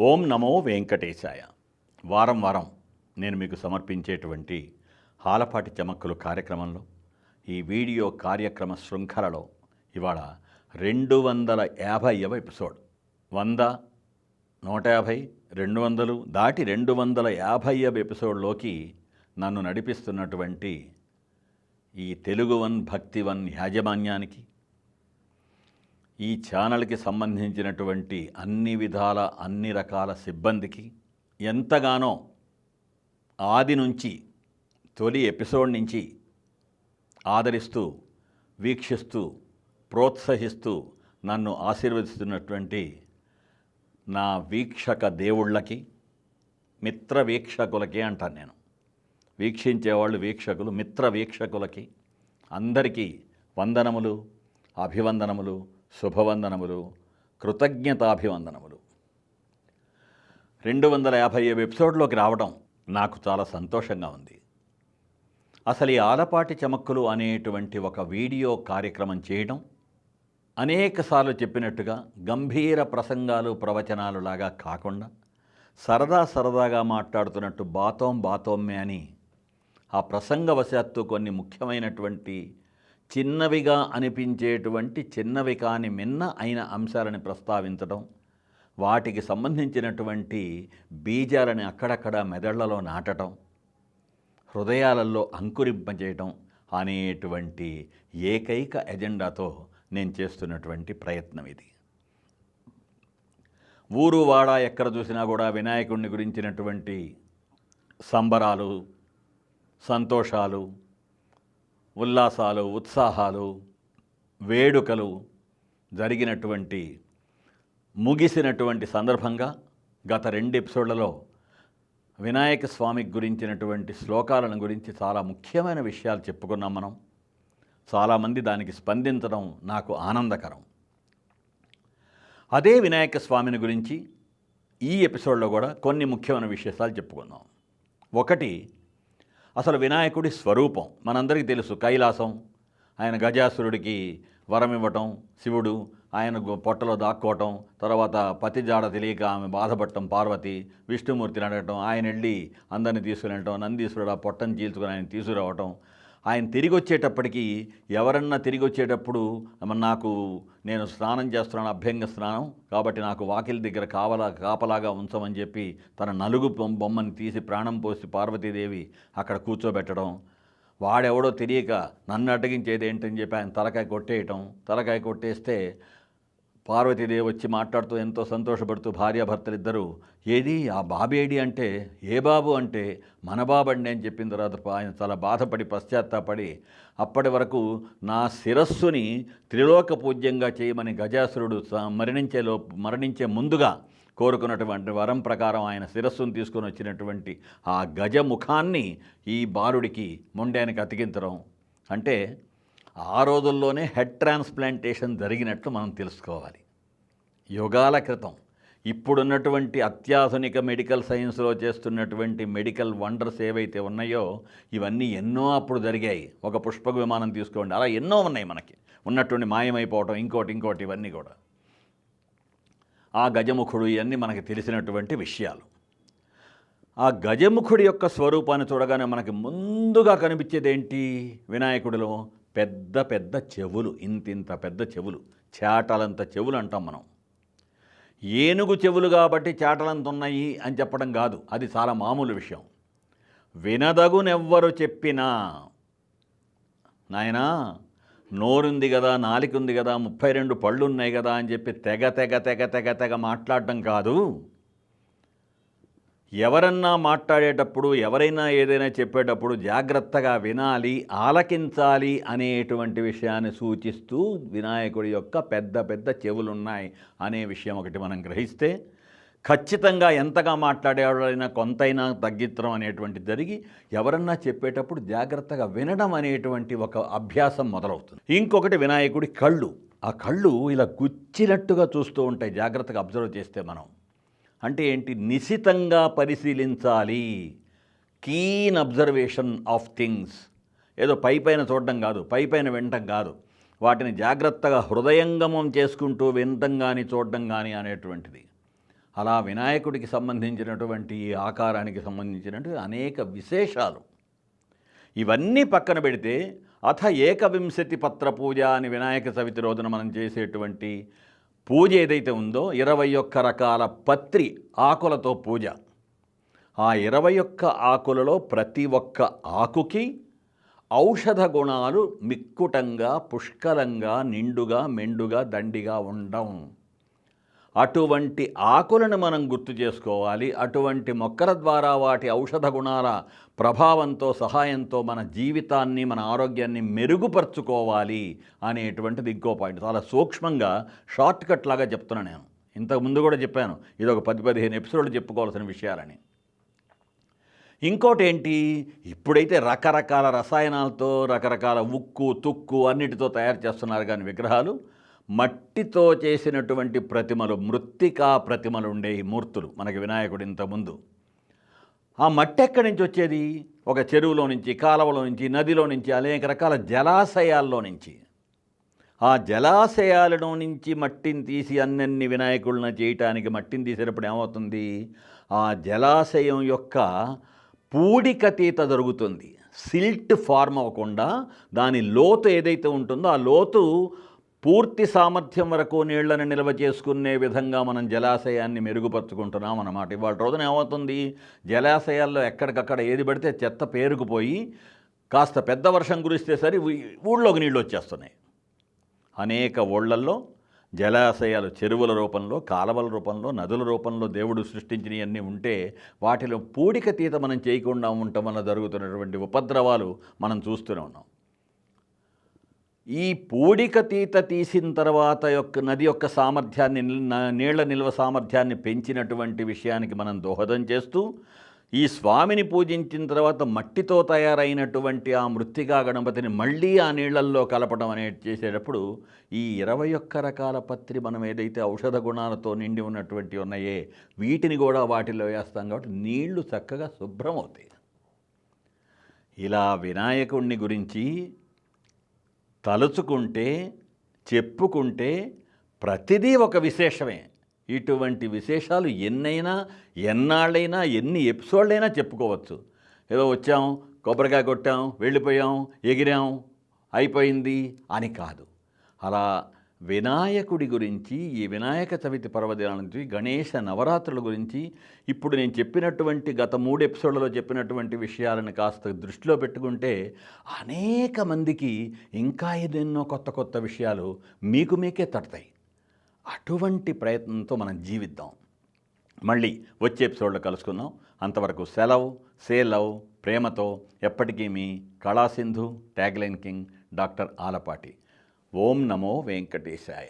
ఓం నమో వెంకటేశాయ. వారం వారం నేను మీకు సమర్పించేటువంటి హాలపాటి చమక్కులు కార్యక్రమంలో ఈ వీడియో కార్యక్రమ శృంఖలలో ఇవాళ రెండు వందల యాభైవ ఎపిసోడ్. వంద నూట యాభై రెండు వందలు దాటి రెండు వందల యాభైవ ఎపిసోడ్లోకి నన్ను నడిపిస్తున్నటువంటి ఈ తెలుగు వన్ భక్తి వన్ యాజమాన్యానికి ఈ ఛానల్కి సంబంధించినటువంటి అన్ని విధాల అన్ని రకాల సిబ్బందికి ఎంతగానో ఆది నుంచి తొలి ఎపిసోడ్ నుంచి ఆదరిస్తూ వీక్షిస్తూ ప్రోత్సహిస్తూ నన్ను ఆశీర్వదిస్తున్నటువంటి నా వీక్షక దేవుళ్ళకి మిత్ర వీక్షకులకి అంటాను నేను. వీక్షించేవాళ్ళు వీక్షకులు మిత్ర వీక్షకులకి అందరికీ వందనములు అభివందనములు శుభవందనములు కృతజ్ఞతాభివందనములు. రెండు వందల యాభై ఎపిసోడ్లోకి రావడం నాకు చాలా సంతోషంగా ఉంది. అసలు ఈ ఆలపాటి చమక్కులు అనేటువంటి ఒక వీడియో కార్యక్రమం చేయడం అనేకసార్లు చెప్పినట్టుగా గంభీర ప్రసంగాలు ప్రవచనాలు లాగా కాకుండా సరదా సరదాగా మాట్లాడుతున్నట్టు బాతోం బాతోమ్మే అని ఆ ప్రసంగవశాత్తు కొన్ని ముఖ్యమైనటువంటి చిన్నవిగా అనిపించేటువంటి చిన్నవి కాని మిన్న అయిన అంశాలని ప్రస్తావించడం వాటికి సంబంధించినటువంటి బీజాలని అక్కడక్కడ మెదళ్ళలో నాటడం హృదయాలలో అంకురింపజేయటం అనేటువంటి ఏకైక ఎజెండాతో నేను చేస్తున్నటువంటి ప్రయత్నం ఇది. ఊరు వాడ ఎక్కడ చూసినా కూడా వినాయకుడిని గురించినటువంటి సంబరాలు సంతోషాలు ఉల్లాసాలు ఉత్సాహాలు వేడుకలు జరిగినటువంటి ముగిసినటువంటి సందర్భంగా గత రెండు ఎపిసోడ్లలో వినాయక స్వామి గురించినటువంటి శ్లోకాలను గురించి చాలా ముఖ్యమైన విషయాలు చెప్పుకున్నాం మనం. చాలామంది దానికి స్పందించడం నాకు ఆనందకరం. అదే వినాయక స్వామిని గురించి ఈ ఎపిసోడ్లో కూడా కొన్ని ముఖ్యమైన విశేషాలు చెప్పుకుందాం. ఒకటి అసలు వినాయకుడి స్వరూపం మనందరికీ తెలుసు. కైలాసం ఆయన గజాసురుడికి వరం ఇవ్వటం శివుడు ఆయన పొట్టలో దాక్కోవటం తర్వాత పతి జాడ తెలియక ఆమె బాధపడటం పార్వతి విష్ణుమూర్తిని అడగటం ఆయన వెళ్ళి అందరిని తీసుకుని వెళ్ళటం నందీశ్వరుడు ఆ పొట్టను చీల్చుకుని ఆయన తీసుకురావటం ఆయన తిరిగి వచ్చేటప్పటికి ఎవరన్నా తిరిగి వచ్చేటప్పుడు నాకు నేను స్నానం చేస్తున్నాను అభ్యంగ స్నానం కాబట్టి నాకు వాకిలి దగ్గర కావలా కాపలాగా ఉంచమని చెప్పి తన నలుగు బొమ్మ- బొమ్మని తీసి ప్రాణం పోసి పార్వతీదేవి అక్కడ కూర్చోబెట్టడం వాడెవడో తెలియక నన్ను అడ్డగించేది ఏంటని చెప్పి ఆయన తలకాయ కొట్టేయటం తలకాయ కొట్టేస్తే పార్వతీదేవి వచ్చి మాట్లాడుతూ ఎంతో సంతోషపడుతూ భార్యాభర్తలిద్దరూ ఏది? ఆ బాబేడి అంటే? ఏ బాబు అంటే? మన బాబండి అని చెప్పిన తర్వాత ఆయన చాలా బాధపడి పశ్చాత్తాపడి అప్పటి వరకు నా శిరస్సుని త్రిలోక పూజ్యంగా చేయమని గజాసురుడు స- మరణించే లో మరణించే ముందుగా కోరుకున్నటువంటి వరం ప్రకారం ఆయన శిరస్సును తీసుకొని వచ్చినటువంటి ఆ గజముఖాన్ని ఈ బాలుడికి మొండానికి అతికించడం. అంటే ఆ రోజుల్లోనే హెడ్ ట్రాన్స్ప్లాంటేషన్ జరిగినట్లు మనం తెలుసుకోవాలి. యుగాల క్రితం ఇప్పుడున్నటువంటి అత్యాధునిక మెడికల్ సైన్స్లో చేస్తున్నటువంటి మెడికల్ వండర్స్ ఏవైతే ఉన్నాయో ఇవన్నీ ఎన్నో అప్పుడు జరిగాయి. ఒక పుష్పక విమానం తీసుకోండి. అలా ఎన్నో ఉన్నాయి మనకి. ఉన్నటువంటి మాయమైపోవటం ఇంకోటి ఇంకోటి ఇవన్నీ కూడా. ఆ గజముఖుడు ఇవన్నీ మనకి తెలిసినటువంటి విషయాలు. ఆ గజముఖుడి యొక్క స్వరూపాన్ని చూడగానే మనకి ముందుగా కనిపించేది ఏంటి వినాయకుడిలో పెద్ద పెద్ద చెవులు ఇంతింత పెద్ద చెవులు చేటలంత చెవులు అంటాం మనం. ఏనుగు చెవులు కాబట్టి చేటలంత ఉన్నాయి అని చెప్పడం కాదు అది చాలా మామూలు విషయం. వినదగునెవ్వరు చెప్పినా నాయనా నోరుంది కదా నాలికుంది కదా ముప్పై రెండు పళ్ళు ఉన్నాయి కదా అని చెప్పి తెగ తెగ తెగ తెగ తెగ మాట్లాడడం కాదు. ఎవరన్నా మాట్లాడేటప్పుడు ఎవరైనా ఏదైనా చెప్పేటప్పుడు జాగ్రత్తగా వినాలి ఆలకించాలి అనేటువంటి విషయాన్ని సూచిస్తూ వినాయకుడి యొక్క పెద్ద పెద్ద చెవులున్నాయి అనే విషయం ఒకటి మనం గ్రహిస్తే ఖచ్చితంగా ఎంతగా మాట్లాడేవాడైనా కొంతైనా తగ్గించడం అనేటువంటి జరిగి ఎవరన్నా చెప్పేటప్పుడు జాగ్రత్తగా వినడం అనేటువంటి ఒక అభ్యాసం మొదలవుతుంది. ఇంకొకటి వినాయకుడి కళ్ళు. ఆ కళ్ళు ఇలా గుచ్చినట్టుగా చూస్తూ ఉంటాయి. జాగ్రత్తగా అబ్జర్వ్ చేస్తే మనం. అంటే ఏంటి? నిశితంగా పరిశీలించాలి. కీన్ అబ్జర్వేషన్ ఆఫ్ థింగ్స్ ఏదో పై పైన చూడడం కాదు పై పైన వినటం కాదు. వాటిని జాగ్రత్తగా హృదయంగమం చేసుకుంటూ వినటం కానీ చూడడం కానీ అనేటువంటిది. అలా వినాయకుడికి సంబంధించినటువంటి ఆకారానికి సంబంధించినటువంటి అనేక విశేషాలు. ఇవన్నీ పక్కన పెడితే అథ ఏకవింశతి పత్ర పూజ అని వినాయక చవితి రోజున మనం చేసేటువంటి పూజ ఏదైతే ఉందో ఇరవై ఒక్క రకాల పత్రి ఆకులతో పూజ. ఆ ఇరవై ఒక్క ఆకులలో ప్రతి ఒక్క ఆకుకి ఔషధ గుణాలు మిక్కుటంగా పుష్కలంగా నిండుగా మెండుగా దండిగా ఉండం అటువంటి ఆకులను మనం గుర్తు చేసుకోవాలి. అటువంటి మొక్కల ద్వారా వాటి ఔషధ గుణాల ప్రభావంతో సహాయంతో మన జీవితాన్ని మన ఆరోగ్యాన్ని మెరుగుపరుచుకోవాలి అనేటువంటిది ఇంకో పాయింట్. చాలా సూక్ష్మంగా షార్ట్ కట్ లాగా చెప్తున్నాను నేను. ఇంతకు ముందు కూడా చెప్పాను. ఇది ఒక పది పదిహేను ఎపిసోడ్లు చెప్పుకోవాల్సిన విషయాలని. ఇంకోటి ఏంటి ఇప్పుడైతే రకరకాల రసాయనాలతో రకరకాల ఉక్కు తుక్కు అన్నిటితో తయారు చేస్తున్నారు కానీ విగ్రహాలు. మట్టితో చేసినటువంటి ప్రతిమలు మృత్తికా ప్రతిమలు ఉండే ఈ మూర్తులు మనకి వినాయకుడు ఇంతకుముందు ఆ మట్టి ఎక్కడి నుంచి వచ్చేది? ఒక చెరువులో నుంచి కాలవలో నుంచి నదిలో నుంచి అనేక రకాల జలాశయాల్లో నుంచి. ఆ జలాశయాలలో నుంచి మట్టిని తీసి అన్నన్ని వినాయకులను చేయటానికి మట్టిని తీసేటప్పుడు ఏమవుతుంది? ఆ జలాశయం యొక్క పూడికతీత జరుగుతుంది సిల్ట్ ఫార్మ్ అవ్వకుండా దాని లోతు ఏదైతే ఉంటుందో ఆ లోతు పూర్తి సామర్థ్యం వరకు నీళ్ళను నిల్వ చేసుకునే విధంగా మనం జలాశయాన్ని మెరుగుపరుచుకుంటున్నాం అన్నమాట. ఇవాళ రోజున ఏమవుతుంది? జలాశయాల్లో ఎక్కడికక్కడ ఏది పడితే చెత్త పేరుకుపోయి కాస్త పెద్ద వర్షం కురిస్తే సరే ఊళ్ళోకి నీళ్ళు వచ్చేస్తున్నాయి. అనేక ఊళ్ళల్లో జలాశయాలు చెరువుల రూపంలో కాలవల రూపంలో నదుల రూపంలో దేవుడు సృష్టించినవన్నీ ఉంటే వాటిలో పూడిక తీత మనం చేయకుండా ఉండటం వల్ల జరుగుతున్నటువంటి ఉపద్రవాలు మనం చూస్తూనే ఉన్నాం. ఈ పూడిక తీత తీసిన తర్వాత యొక్క నది యొక్క సామర్థ్యాన్ని నీళ్ళ నిల్వ సామర్థ్యాన్ని పెంచినటువంటి విషయానికి మనం దోహదం చేస్తూ ఈ స్వామిని పూజించిన తర్వాత మట్టితో తయారైనటువంటి ఆ మృత్తికా గణపతిని మళ్ళీ ఆ నీళ్ళల్లో కలపడం అనేది చేసేటప్పుడు ఈ ఇరవై ఒక్క రకాల పత్రి మనం ఏదైతే ఔషధ గుణాలతో నిండి ఉన్నటువంటి ఉన్నాయే వీటిని కూడా వాటిలో వేస్తాం కాబట్టి నీళ్ళు చక్కగా శుభ్రం అవుతాయి ఇలా వినాయకుడిని గురించి తలుచుకుంటే చెప్పుకుంటే ప్రతిదీ ఒక విశేషమే. ఇటువంటి విశేషాలు ఎన్నైనా ఎన్నాళ్ళైనా ఎన్ని ఎపిసోడ్లైనా చెప్పుకోవచ్చు. ఏదో వచ్చాం కొబ్బరికాయ కొట్టాం వెళ్ళిపోయాం ఎగిరాం అయిపోయింది అని కాదు. అలా వినాయకుడి గురించి ఈ వినాయక చవితి పర్వదినాల నుంచి గణేష నవరాత్రుల గురించి ఇప్పుడు నేను చెప్పినటువంటి గత మూడు ఎపిసోడ్లలో చెప్పినటువంటి విషయాలను కాస్త దృష్టిలో పెట్టుకుంటే అనేక మందికి ఇంకా ఎన్నెన్నో కొత్త కొత్త విషయాలు మీకు మీకే తడతాయి. అటువంటి ప్రయత్నంతో మనం జీవిద్దాం. మళ్ళీ వచ్చే ఎపిసోడ్లో కలుసుకుందాం. అంతవరకు సెలవు సే లవ్ ప్రేమతో ఎప్పటికీ మీ Kalasindhu tagline king doctor Alapati. ఓం నమో వెంకటేశాయ.